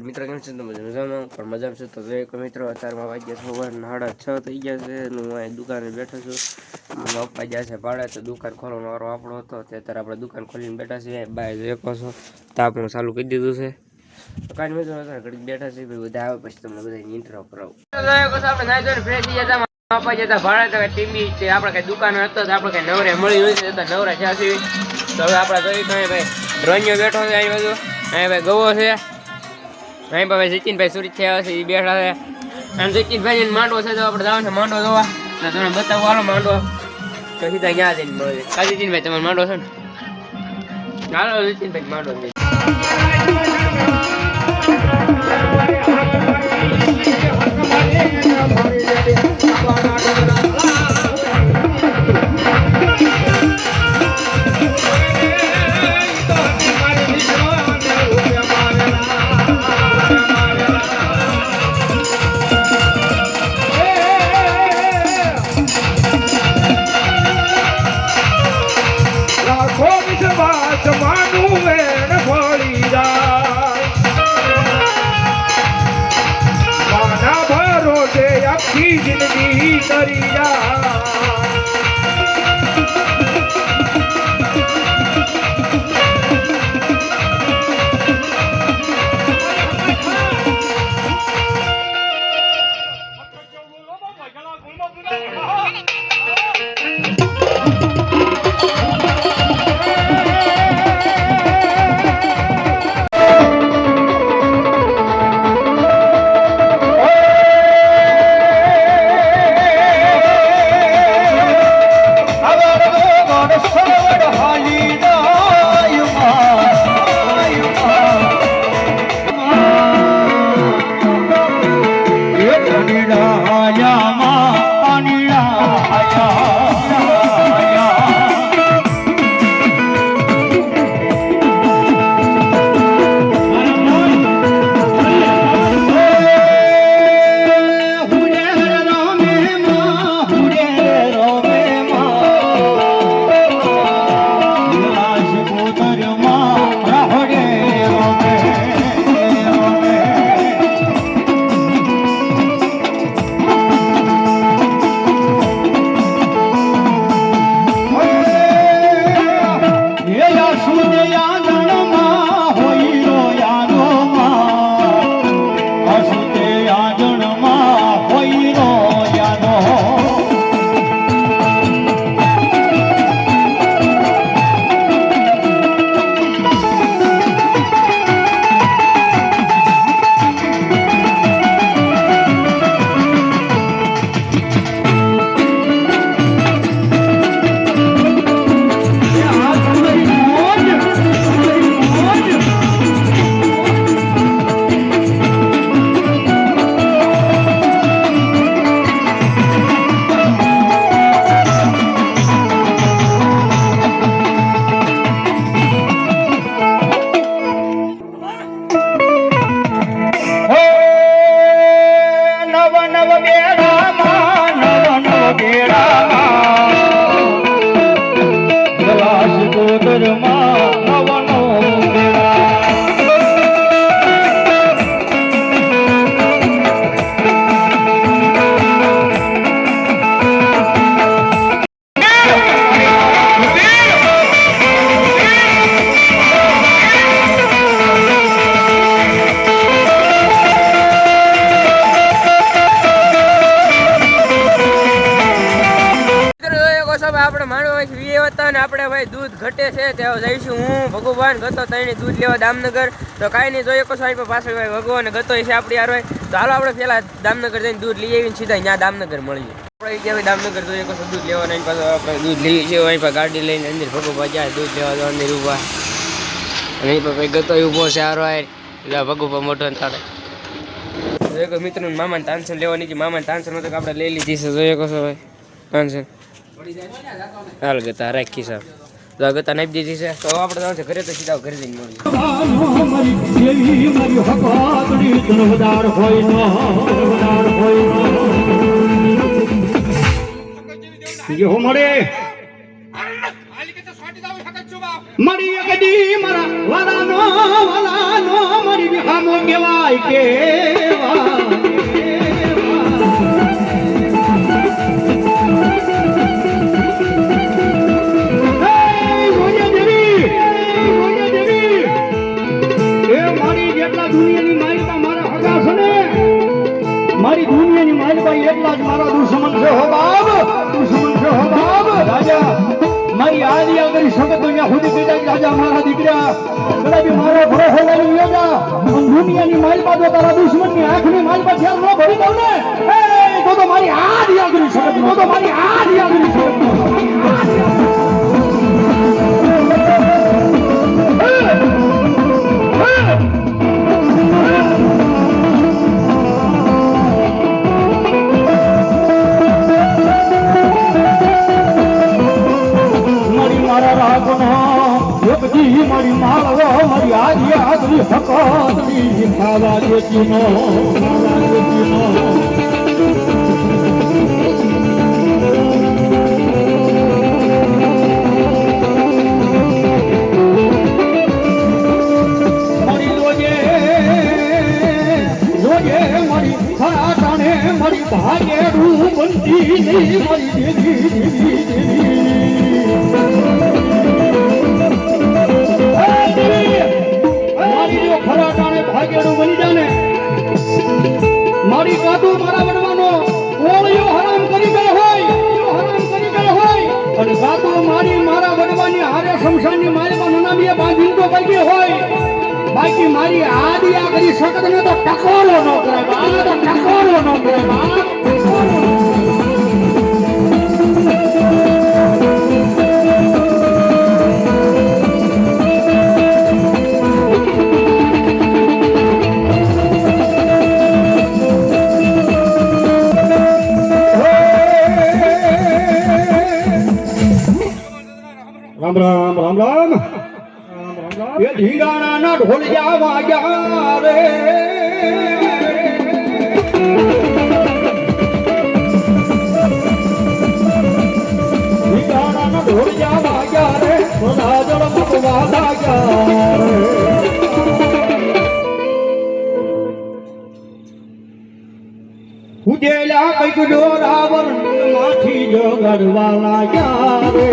મિત્ર, કેમ છે? તમે મજામાં? પણ મજામાં છું? તો એક મિત્રો અત્યારમાં વાગ્યા સવારના સાડા છ થઈ ગયા છે અને હું અહીં દુકાને બેઠો છું. મારા પપ્પા ગયા છે ભાડે, તો દુકાન ખોલવાનો વારો આપણો હતો. તે અત્યારે આપણે દુકાન ખોલીને બેઠા છીએ. બાય દેખો છો. તાપનું ચાલુ કરી દીધું છે. તો કાંઈ મિત્રો, અત્યારે ઘડીક બેઠા છીએ ભાઈ બધા આવે, પછી તમને બધા ઇન્ટરવ્યુ કરાવું. આપણે નાઈ ફ્રેશ જતા પપ્પા જતા ભાડે, તો ટીમી છે આપણે કઈ દુકાન હતો આપણે કઈ નવરે મળી હોય છે, તો નવરા છે. તો હવે આપણે જોઈ, તો ભાઈ રોનિયો બેઠો છે, અહીં બધું અહીં ભાઈ ગવો છે. અહીં ભાઈ સચિનભાઈ સુરત થયા છે બેઠા છે. અને સચિનભાઈ ને માંડવો છે તો આપણે જવાનું છે, માંડવો જોવા. તો તમે બતાવો હાલો માંડવો. તો સીધા ક્યાં જઈને મળે કા સચિનભાઈ, તમારો માંડવો છે ને? હાલો, સચિનભાઈ, માંડવો ભાઈ આપણે માંડવા વીએ હતા ને આપણે ભાઈ દૂધ ઘટે છે, તે જઈશું હું, ભગવાન ગતો તઈને દૂધ લેવા દામનગર. તો કાંઈ નહીં, જોઈએ શકો છો પાછળ ભાઈ ભગવાન ગતો છે આપણી યાર તો હાલો આપણે પહેલા દામનગર જઈને દૂધ લઈ આવીને સીધા ત્યાં દામનગર મળીએ. આપણે ત્યાં દામનગર જોઈએ કશું દૂધ લેવાના એની પાસે આપણે દૂધ લઈએ છીએ, અહીં પાસે ગાડી લઈને અંદર ભગવા જાય દૂધ લેવા તો અંદર ઊભા. અને અહીં ભાઈ ગતો ઊભો છે હારો એટલે ભગવા મોટો ને થાળે જોઈ શકો મામાને તાનસન લેવાની કે મામાને તાનસન તો આપણે લઈ લીધી છે, જોઈએ કશો ભાઈ તાનસન. હાલ ગતા રાખી સાહેબ તો આ ગતા નાખી દીધી છે. તો આપણે જવાનું છે ઘરે તો સીધા ઘરે જઈને મળી. દેવી મારી હોય ન મળે મળી મારા વાલા નો મળી મારી વિહામો કેવાય તારા દુશ્મનની આંખની ધ્યાન ન ભરી દઉં ને એ, તો મારી આલિયા કરી શકત તો તો મારી આલિયા કરી શકત ભાગેડું બની જાને મારી કાદુ મારા બનવાનો ઓળિયો હરામ કરી ગયો હોય હરામ કરી ગયો હોય અને કાદુ મારી મારા બનવાની હારે શમશાનની માલિકા નનામીએ બાંધીને તો પૈકી હોય. બાકી મારી આદિ આ કરી શકત ને તો ટકોરો ન કરે બા તો ટકોરો ન કરે બા રામ રામ રામ રામ. એ ઢીંગાણાના ઢોલિયા વાગ્યા રે. ઢીંગાણાના ઢોલિયા વાગ્યા રે ઉજેલા કંઈક ડોરાવરમાંથી જગડવા લાગ્યા રે.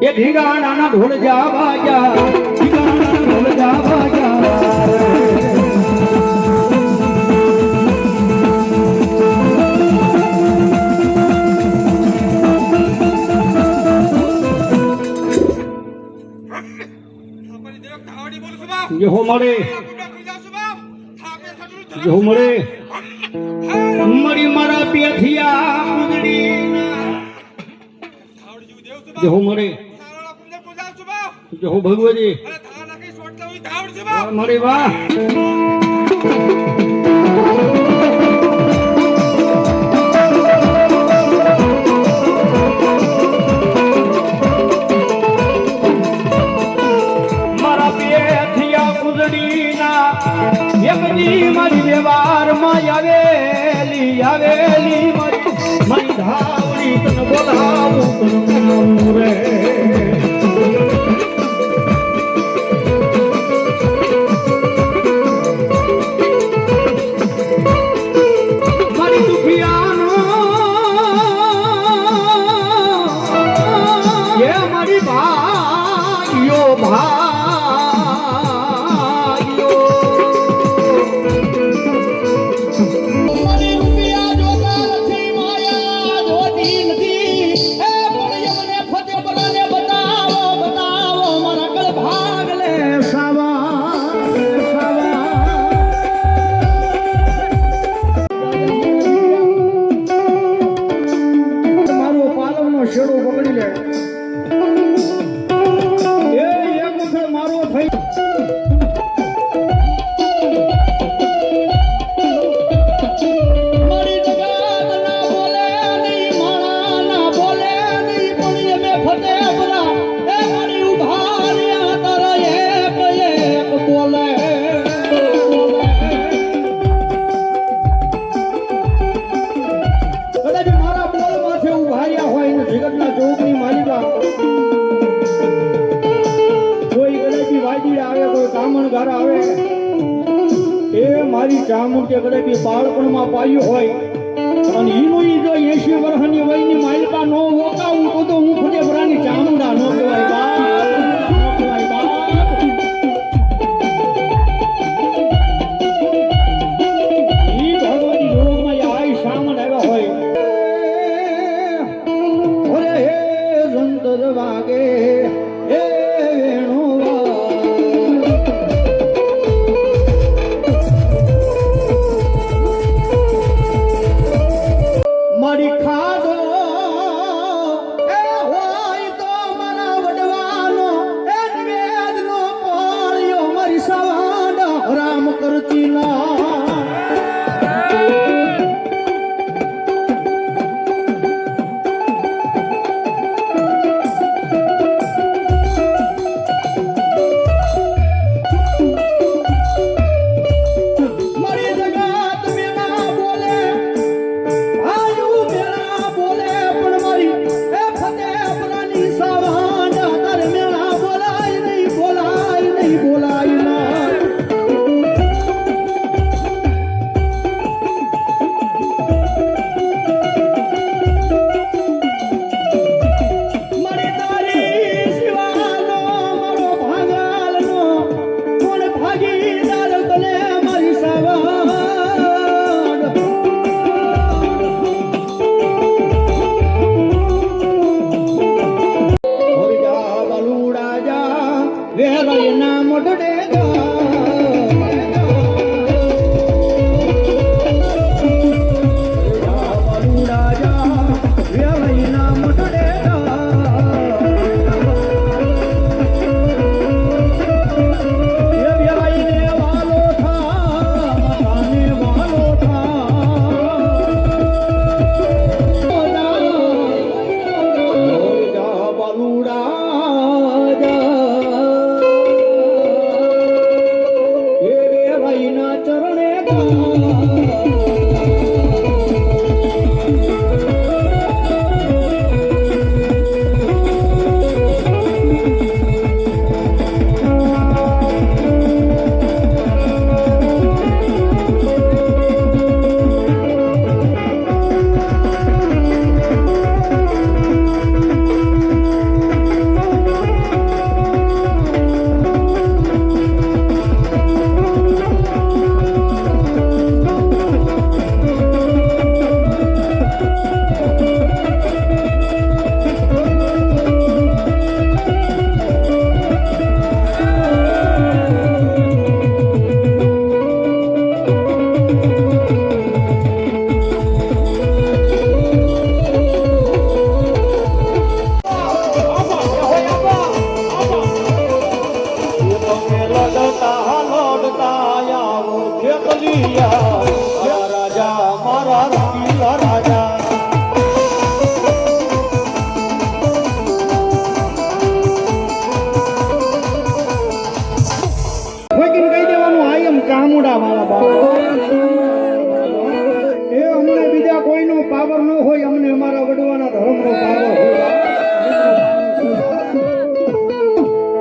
એ ઢીંગાણાના ઢોલ જા વાગ્યા ઢીંગાણાના ઢોલ જા વાગ્યા જે મળે. જે હો મળે. મરી જે હો ભગવતી? મળે વાહ. મારી ચામુંડે ગળે બી બાળપણમાં પાયું હોય અને એનું રમુડા મારા બાપ. એ અમને બીજા કોઈનો પાવર ન હોય, અમને અમારા વડવાના ધર્મનો પાવર હોય.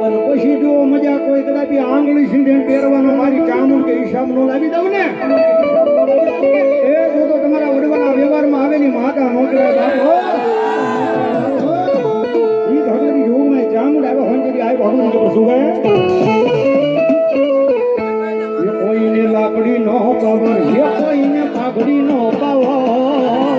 અને પછી જો મજા કોઈ કદાચ આંગળી સીધે પહેરવાનો મારી ચામુંડ કે હિસાબ નો લાવી દઉં ને? પાઘડી નો પાવર એ કોઈને પાઘડી નો પાવર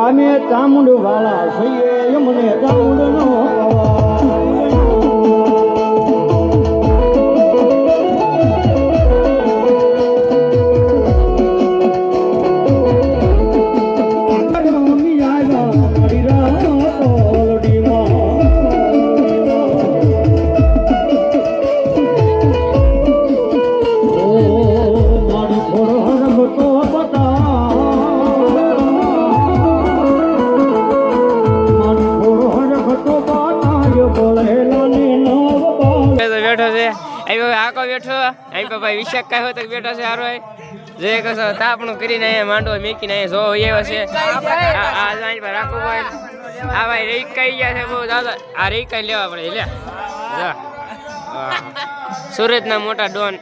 અમે ચામુંડ વાળા છીએ મને ચામુંડ નો વિશાખ કાય હોય તો બેઠો છે હારો જે કશો તાપણું કરીને અહીંયા માંડો મેકીને અહીંયા જો એવા છે. આ લાઈન પર રાખો ભાઈ આ ભાઈ રહી કઈ ગયા છે બહુ દાદા. આ રહી કઈ લેવા પડે, લે. સુરતના મોટા ડોન.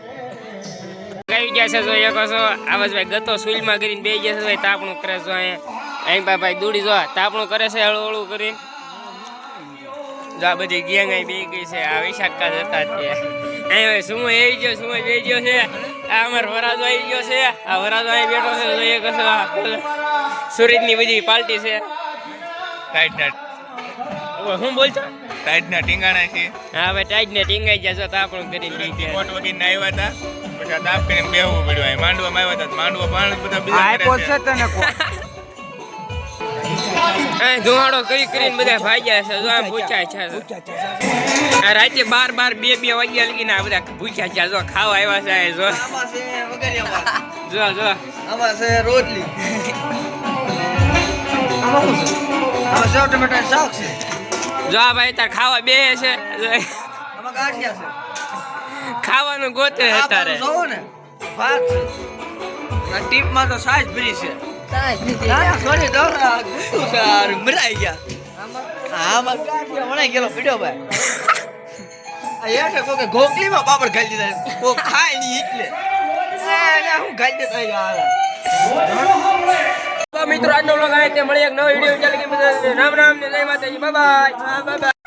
કઈ ગયા છે જો એ કશો આવાજ ભાઈ ગતો સુલમાં કરીને બે ગયા છે ભાઈ તાપણું કરે છે અહીંયા. અહીં ભાઈ દૂડી જો તાપણું કરે છે હળવું હળું કરીને. જો આ બધી ગેંગ અહીં બે ગઈ છે, આ વિશાખ કા જતા ત્યાં હવે સુમો આવી ગયો સુમો બે ગયો છે આ અમારો વરાજો આવી ગયો છે આ વરાજો અહીં બેઠો છે જોઈએ કશો સુરતની બધી પાર્ટી છે. ટાઈટના ઓય, હું બોલતો? ટાઈટના ટીંગાણા છે. હા ભાઈ ટાઈટ ને ટીંગાઈ ગયા છો તાપણું ગરીબ લઈ ગયા મોટ વગીને આવ્યા હતા. પછી આ તાપ કરીને બેહવું પડ્યું માંડવામાં આવ્યા હતા માંડવા પાણી બધા બીજા કરે છે. આ ધુમાડો કરી કરીને બધા ભાગ્યા છે. જો આમ ભૂખ્યા છે. આ રાતે બાર બાર બે બે વાગ્યા લગીને આ બધા ભૂખ્યા છે. જો ખાવા આવ્યા છે જો. જો જો. આમાં છે રોટલી. આમાં શું છે? આમાં સેવ ટમેટા શાક છે. જો આ ભાઈ તાર ખાવા બે છે. આમાં ગાંઠિયા છે. ખાવાનું ગોતે અત્યારે બાજુ ને ભાત ટીપમાં તો સાઈઝ ભરી છે. સોરી તો આ ગુસ્સો છે આ મરાઈ ગયા. ગાંઠિયા વણાઈ ગયેલો પીડ્યો ભાઈ. આ યાર કોકે ગોકલીમાં પાપડ ખાઈ દીધા કો ખાય નહીં એટલે હું ખાઈ દેતા યાર મિત્રો આજનો વ્લોગ આ રીતે મળી એક નવો વીડિયો ચાલી ગયો રામ રામ ને જય માતાજી. Bye bye bye